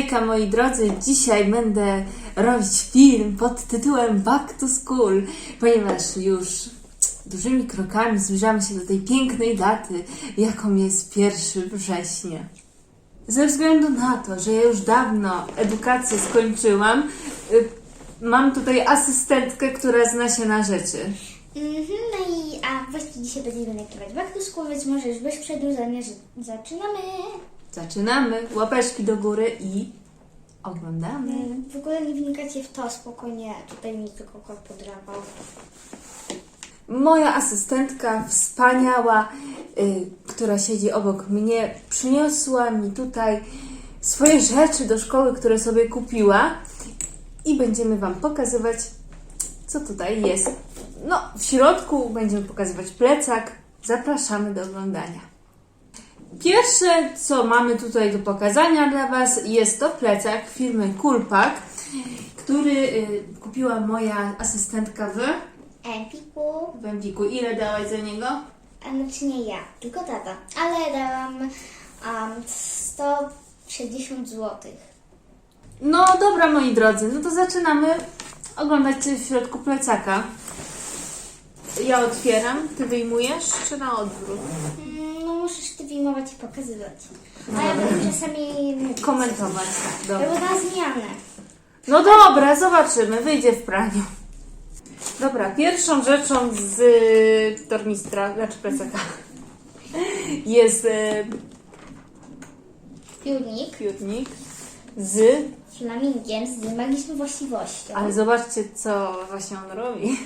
Hejka moi drodzy, dzisiaj będę robić film pod tytułem Back to School, ponieważ już dużymi krokami zbliżamy się do tej pięknej daty, jaką jest 1 września. Ze względu na to, że ja już dawno edukację skończyłam, y, mam tutaj asystentkę, która zna się na rzeczy. Mhm, no i a właśnie dzisiaj będziemy nagrywać Back to School, więc może już bez przedłużania zaczynamy. Zaczynamy, łapeczki do góry i oglądamy. W ogóle nie wnikacie w to spokojnie, tutaj mi tylko kot podrapał. Moja asystentka wspaniała, y, która siedzi obok mnie, przyniosła mi tutaj swoje rzeczy do szkoły, które sobie kupiła i będziemy Wam pokazywać, co tutaj jest. No, w środku będziemy pokazywać plecak. Zapraszamy do oglądania. Pierwsze, co mamy tutaj do pokazania dla Was, jest to plecak firmy Kulpak, który y, kupiła moja asystentka w Empiku, w Empiku. Ile dałaś za niego? a znaczy nie ja, tylko tata, ale dałam um, 160 zł. No dobra, moi drodzy, no to zaczynamy oglądać coś w środku plecaka. Ja otwieram, ty wyjmujesz, czy na odwrót? No wyjmować i pokazywać. A ja będę czasami. Komentować, dobra. Albo na zmianę. No dobra, zobaczymy, wyjdzie w praniu. Dobra, pierwszą rzeczą z y, tornistra, znaczy plecaka, jest y, Piórnik piórnik z... flamingiem z magiczną właściwością. Ale zobaczcie, co właśnie on robi.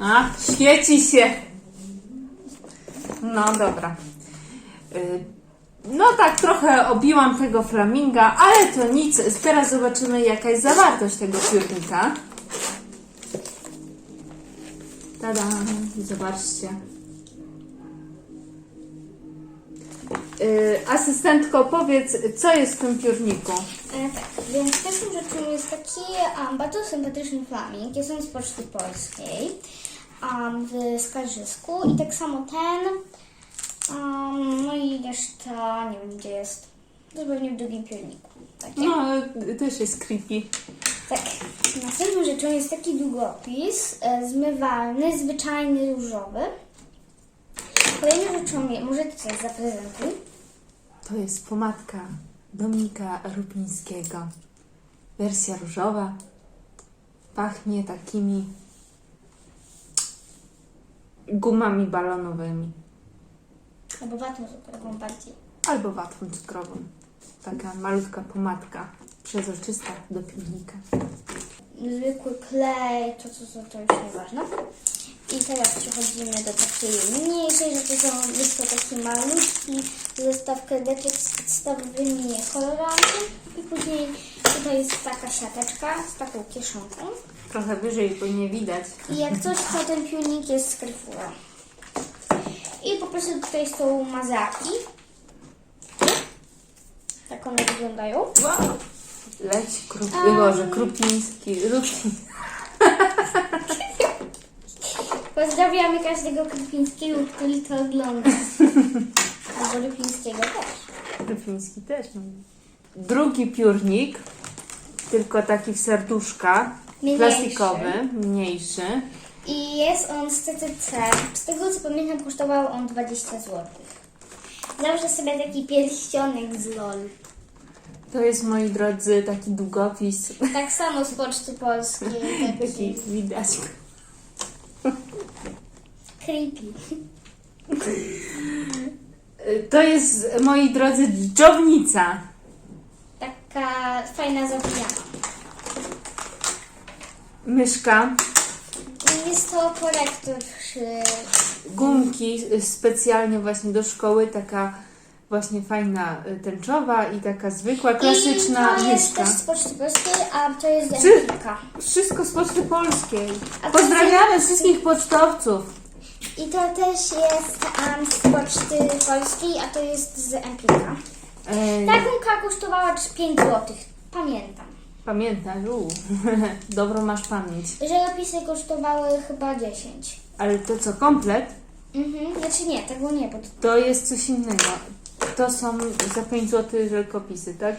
A, świeci się. No dobra. Y, No tak, trochę obiłam tego flaminga, ale to nic. Teraz zobaczymy, jaka jest zawartość tego piórnika. Tada, zobaczcie. Y, Asystentko, powiedz, co jest w tym piórniku? E, tak, więc pierwszą rzeczą jest taki um, bardzo sympatyczny flaming. Jest on z Poczty Polskiej um, w Skarżysku i tak samo ten. Um, no i reszta, nie wiem gdzie jest. To pewnie w drugim piórniku. Takie. No, też jest creepy. Tak. Następną rzeczą jest taki długopis e, zmywalny, zwyczajny, różowy. Kolejną rzeczą, je- może ty coś zaprezentuj. To jest pomadka Dominika Rupińskiego. Wersja różowa. Pachnie takimi gumami balonowymi. Albo watą cukrową bardziej. Albo watą cukrową. Taka malutka pomadka przezroczysta do piwnika. zwykły klej, to co to, to już nieważne. I teraz przechodzimy do takiej mniejszej rzeczy, są, jest to taki malutki zestaw kredeczek z podstawowymi kolorami i później tutaj jest taka siateczka z taką kieszonką Trochę wyżej, bo nie widać. i jak coś, to ten piórnik jest z Carrefoura. I po prostu tutaj są mazaki. Tak one wyglądają. Wow! Leci krup... A. Boże, Krupiński. Rupiński. Pozdrawiamy każdego Krupińskiego, który to ogląda. Albo Rupińskiego też. Rupiński też. no. Drugi piórnik, tylko taki w serduszka, Mniejszy. plastikowy, mniejszy. I jest on z CCC. Z tego co pamiętam kosztował on 20 zł. Założę sobie taki pierścionek z LOL. To jest, moi drodzy, taki długopis. Tak samo z Poczty Polskiej. Taki Taki widać. creepy. To jest, moi drodzy, dżdżownica. Taka fajna zawijana. Myszka, Jest to korektor przy... gumki specjalnie właśnie do szkoły, taka właśnie fajna y, tęczowa i taka zwykła, klasyczna I to jest myszka. też z Poczty Polskiej, a to jest Czy- Empika. Wszystko z Poczty Polskiej. A to Pozdrawiamy wszystkich pocztowców. I to też jest um, z Poczty Polskiej, a to jest z Empika. E, Ta gumka kosztowała 5 zł. Pamiętam. Pamiętaj, u, dobrą masz pamięć. Żelopisy kosztowały chyba 10. Ale to co, komplet? Mhm. Znaczy nie, tego nie, bo to To jest coś innego. to są za 5 zł żelkopisy, tak?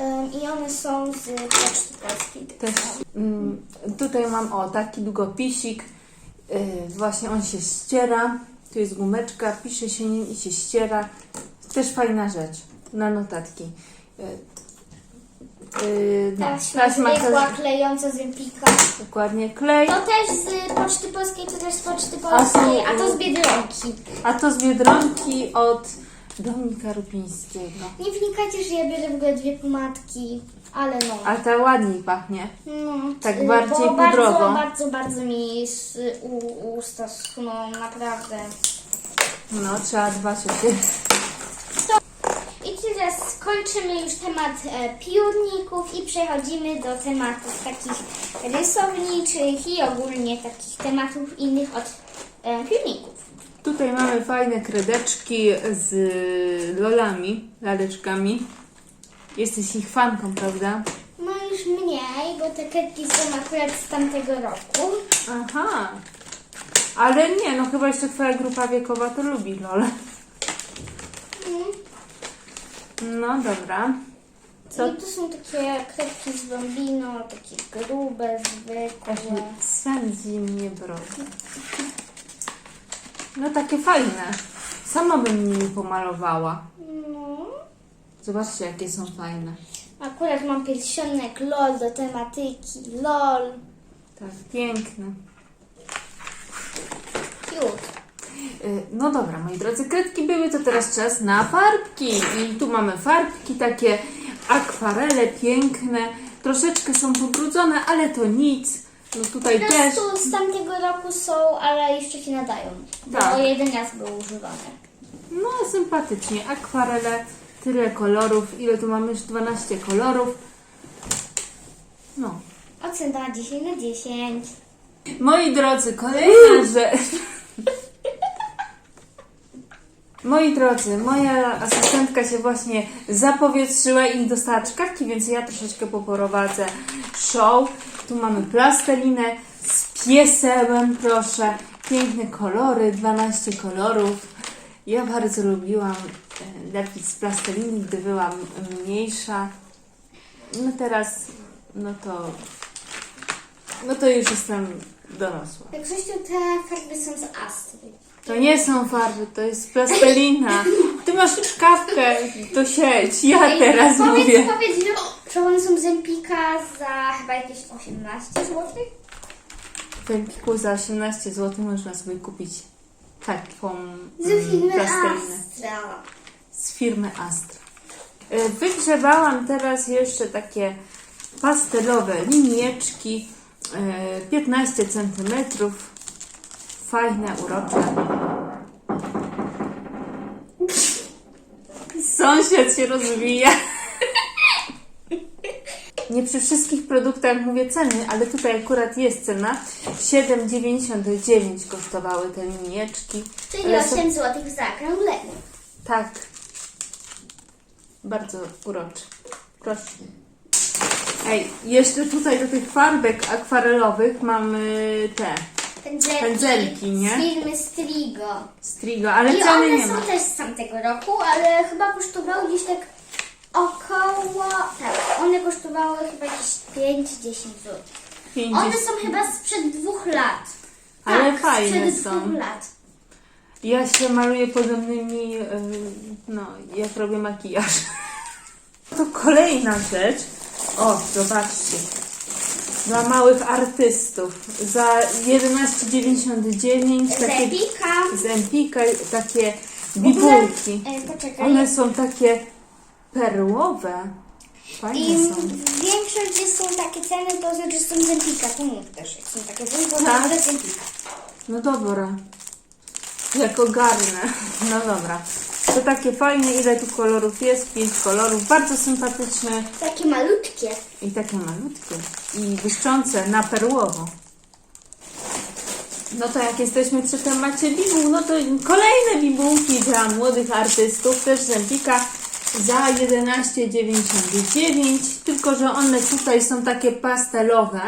Ym, I one są z Poczty Polskiej. Też. Mm, tutaj mam o taki długopisik. Yy, właśnie on się ściera. Tu jest gumeczka, pisze się nim i się ściera. Też fajna rzecz na notatki. Yy, no, Taśma zwykła, też- klejąca z Empika. dokładnie klej. To też z Poczty Polskiej, to też z Poczty A Polskiej, są- a to z Biedronki. A to z Biedronki od Dominika Rupińskiego. Nie wnikajcie, że ja biorę w ogóle dwie pomadki, ale no. A ta ładniej pachnie. no tak y, bardziej bo bardzo, pudrowo. bardzo, bardzo mi z u, usta schną, naprawdę. No, trzeba dbać o siebie. I teraz kończymy już temat e, piórników i przechodzimy do tematów takich rysowniczych i ogólnie takich tematów innych od e, piórników. Tutaj mamy fajne kredeczki z lolami, laleczkami. Jesteś ich fanką, prawda? No już mniej, bo te kredki są akurat z tamtego roku. Aha. Ale nie, no chyba jeszcze twoja grupa wiekowa to lubi lole. Mm. No dobra. Co? I tu są takie kredki z bambino, takie grube, zwykłe. Swędzi mnie brody. No takie fajne. Sama bym nimi pomalowała. No. Zobaczcie, jakie są fajne. Akurat mam pierścionek LOL do tematyki LOL. Tak, piękne. Cute. Y, No dobra, moi drodzy, kredki były, to teraz czas na farbki. I tu mamy farbki, takie akwarele piękne. Troszeczkę są pobrudzone, ale to nic. No tutaj też. prostu z tamtego roku są, ale jeszcze się nadają. Bo Tak. jeden raz były używane. No sympatycznie. Akwarele, tyle kolorów. Ile tu mamy? Już 12 kolorów. No. Ocena 10 na 10. Moi drodzy, kolejna rzecz. Moi drodzy, moja asystentka się właśnie zapowietrzyła i dostała czkawki, więc ja troszeczkę poprowadzę show. Tu mamy plastelinę z piesełem, proszę. Piękne kolory, 12 kolorów. Ja bardzo lubiłam lepić z plasteliny, gdy byłam mniejsza. No teraz, no to, no to już jestem dorosła. Jak to te farby są z Astry. To nie są farby, to jest plastelina. Ty masz czkawkę, to sieć. Ja teraz powiedz, mówię. Powiedz, że- że one są z Empika za chyba jakieś 18 zł. W Empiku za 18 zł można sobie kupić taką Z mm, plastelinę. Astra. Z firmy Astra. E, Wygrzebałam teraz jeszcze takie pastelowe linieczki. e, 15 cm. Fajne, urocze. Sąsiad się rozwija. Nie przy wszystkich produktach mówię ceny, ale tutaj akurat jest cena. 7,99 kosztowały te linieczki. Czyli Ale są- 8 zł w zaokrągleniu. tak. Bardzo uroczy. Proszę. Ej, jeszcze tutaj do tych farbek akwarelowych mamy te Pędzelki, Pędzelki, nie? Z firmy Strigo. Strigo, ale I ceny one nie są ma. też z tamtego roku, ale chyba kosztowały gdzieś tak około... Tak, one kosztowały chyba jakieś 5-10 zł. 50. One są chyba sprzed dwóch lat. Ale tak, fajne sprzed są. dwóch lat. Ja się maluję podobnymi, yy, no, jak robię makijaż. To kolejna rzecz. O, zobaczcie. Dla małych artystów. Za 11,99 Z takie Empika. z Empika takie bibułki. E, poczekaj. One są takie perłowe. Fajne I są. większość, gdzie są takie ceny, to znaczy że są z Empika. Tu mów też, jak są takie ceny, bo Tak. z Empika. No dobra. Jak ogarnę. No dobra. To takie fajne, ile tu kolorów jest? Pięć kolorów. Bardzo sympatyczne Takie malutkie. i takie malutkie. I błyszczące na perłowo. No to jak jesteśmy przy temacie bibuł, no to kolejne bibułki dla młodych artystów, też z Empika za 11,99. Tylko, że one tutaj są takie pastelowe.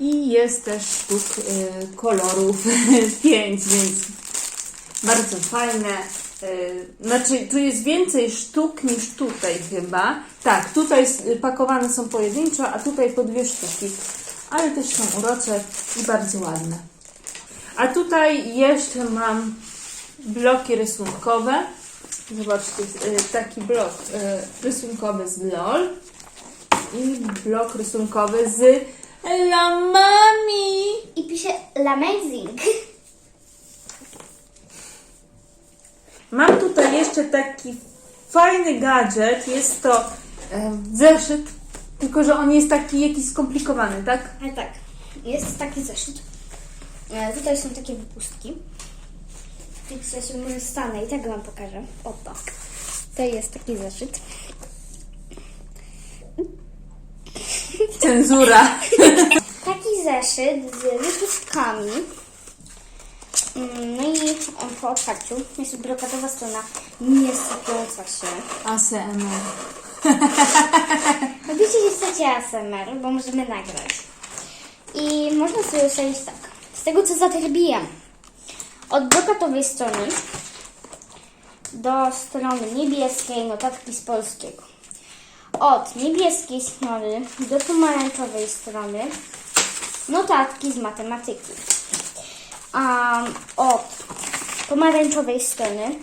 I jest też sztuk y, kolorów 5, więc bardzo fajne. Y, Znaczy, tu jest więcej sztuk niż tutaj chyba. Tak, tutaj pakowane są pojedynczo, a tutaj po dwie sztuki. Ale też są urocze i bardzo ładne. A tutaj jeszcze mam bloki rysunkowe. Zobaczcie, y, taki blok rysunkowy z LOL i blok rysunkowy z lamami. I pisze L'Amazing. Mam tutaj jeszcze taki fajny gadżet. Jest to em, zeszyt, tylko że on jest taki jakiś skomplikowany, tak? Ale tak, jest taki zeszyt. E, tutaj są takie wypustki. Tych sobie może stanę i tak Wam pokażę. Oto. To jest taki zeszyt. Cenzura. Taki zeszyt z wypustkami. Mm, No i on po otwarciu jest brokatowa strona nie sypiąca się. ASMR. Że chcecie ASMR, bo możemy nagrać. I można sobie ustalić tak. Z tego, co zaterbiłem. Od brokatowej strony do strony niebieskiej notatki z polskiego. Od niebieskiej strony do pomarańczowej strony notatki z matematyki. A od pomarańczowej strony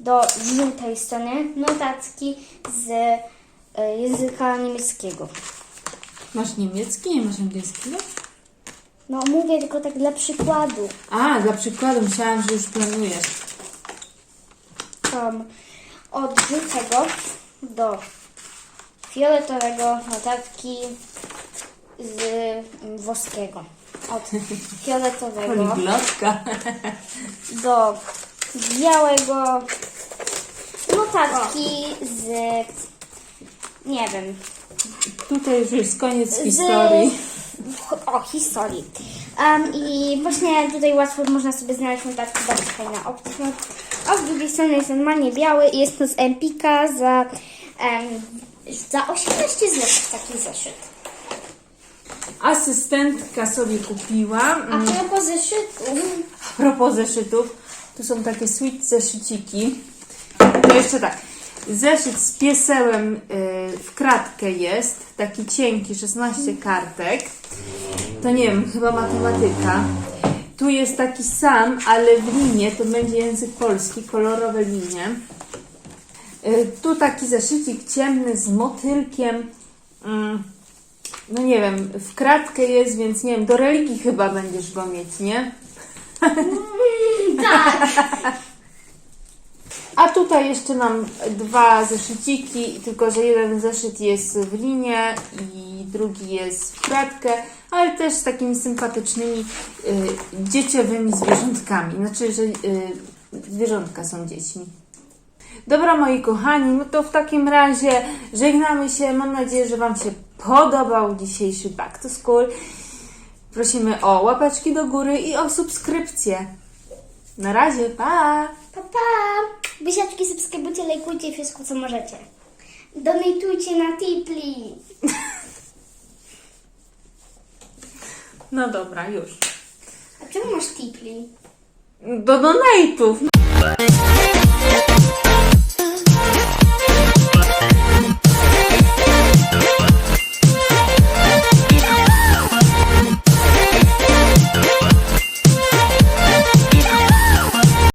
do żółtej strony notatki z e, języka niemieckiego. Masz niemiecki, nie masz angielskiego? No mówię tylko tak dla przykładu. A, dla przykładu myślałam, że już planujesz. Tam od żółtego do fioletowego notatki z mm, włoskiego. Od fioletowego Poliglotka. do białego notatki z nie wiem, Tutaj już jest koniec z historii. o historii. I właśnie tutaj łatwo można sobie znaleźć notatki, bardzo fajna opcja. A z drugiej strony jest normalnie biały i jest to z Empika za, em, za 18 zł taki zeszyt. Asystentka sobie kupiła. A Mm, propos zeszytów, A propos zeszytów, tu są takie sweet zeszyciki. To jeszcze tak. Zeszyt z piesełem y, w kratkę jest, taki cienki, 16 kartek. To nie wiem, chyba matematyka. Tu jest taki sam, ale w linie, to będzie język polski, kolorowe linie. Y, tu taki zeszycik ciemny z motylkiem. Mm, no nie wiem, w kratkę jest, więc nie wiem, do religii chyba będziesz go mieć, nie? tak, A tutaj jeszcze mam dwa zeszyciki, tylko że jeden zeszyt jest w linie i drugi jest w kratkę, ale też z takimi sympatycznymi y, dzieciowymi zwierzątkami. Znaczy, że y, zwierzątka są dziećmi. Dobra, moi kochani, no to w takim razie żegnamy się. Mam nadzieję, że Wam się podobał dzisiejszy Back to School. Prosimy o łapeczki do góry i o subskrypcję. Na razie, pa! pa pa! Buziaczki, subskrybujcie, lajkujcie wszystko co możecie. Donatujcie na Tipli. No dobra, już. A czemu masz Tipli? Do donate'ów.